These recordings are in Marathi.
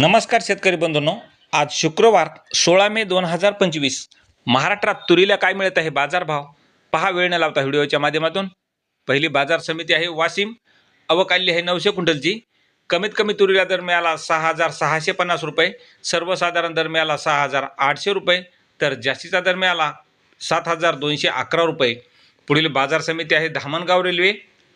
नमस्कार शेतकरी बंधूंनो. आज शुक्रवार सोळा मे दोन हजार पंचवीस. महाराष्ट्रात तुरीला काय मिळत आहे बाजारभाव? पहा वेळ न लावता व्हिडिओच्या माध्यमातून. पहिली बाजार समिती आहे वाशिम. अवकाल्य आहे नऊशे क्विंटलची. कमीत कमी तुरीला दर मिळाला सहा हजार सहाशे पन्नास रुपये. सर्वसाधारण दर मिळाला सहा हजार आठशे रुपये. तर जास्तीचा दर मिळाला सात हजार दोनशे अकरा रुपये. पुढील बाजार समिती आहे धामणगाव रेल्वे.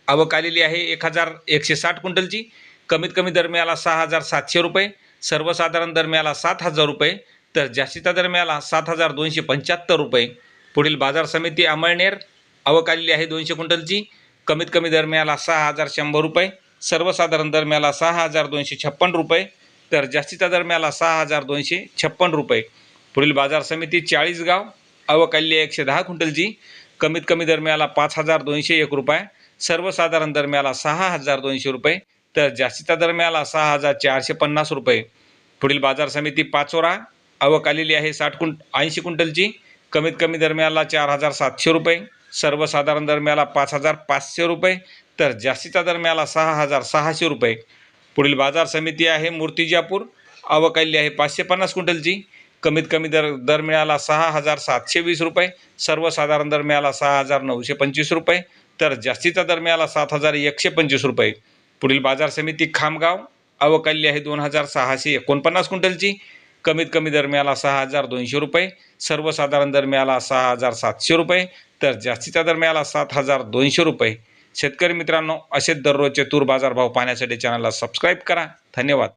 आवक आलेली आहे एक हजार एकशे साठ क्विंटलची. कमीत कमी दर मिळाला सहा हजार सातशे रुपये. सर्वसाधारण दर मिळाला सात हजार रुपये तर जास्तीचा दर मिळाला सात हजार दोनशे पंच्याहत्तर रुपये. पुढील बाजार समिती अमळनेर आवक आलेली आहे दोनशे क्विंटलची. कमीत कमी दर मिळाला सहा हजार शंभर रुपये. सर्वसाधारण दर मिळाला सहा हजार दोनशे छप्पन रुपये तर जास्तीचा दर मिळाला सहा हजार दोनशे छप्पन रुपये. पुढील बाजार समिती चाळीसगाव अवकाल्य एकशे दहा क्विंटलची. कमीत कमी दर मिळाला पाच हजार दोनशे एक रुपये. सर्वसाधारण दर मिळाला सहा हजार दोनशे रुपये. तर जास्तीचा दर मिळाला सहा हजार चारशे पन्नास रुपये. पुढील बाजार समिती पाचोरा आवक आलेली आहे साठ कुंट ऐंशी क्विंटलची. कमीत कमी दर मिळाला चार हजार सातशे रुपये सर्वसाधारण दर मिळाला पाच हजार पाचशे रुपये तर जास्तीचा दर मिळाला सहा हजार सहाशे रुपये. पुढील बाजार समिती आहे मूर्तिजापूर आवक आलेली आहे पाचशे पन्नास क्विंटलची. कमीत कमी दर दर मिळाला सहा हजार सातशे वीस रुपये सर्वसाधारण दर मिळाला सहा हजार नऊशे पंचवीस रुपये तर जास्तीचा दर मिळाला सात हजार एकशे पंचवीस रुपये. पुढील बाजार समिती खामगाव. अवकाली आहे दोन हजार सहाशे एकोणपन्नास क्विंटलची. कमीत कमी दर मिळाला सहा हजार दोनशे रुपये. सर्वसाधारण दर मिळाला सहा हजार सातशे रुपये. तर जास्तीचा दर मिळाला सात हजार दोनशे रुपये. शेतकरी मित्रांनो असेच दररोजचे तूर बाजारभाव पाहण्यासाठी चॅनलला सबस्क्राईब करा. धन्यवाद.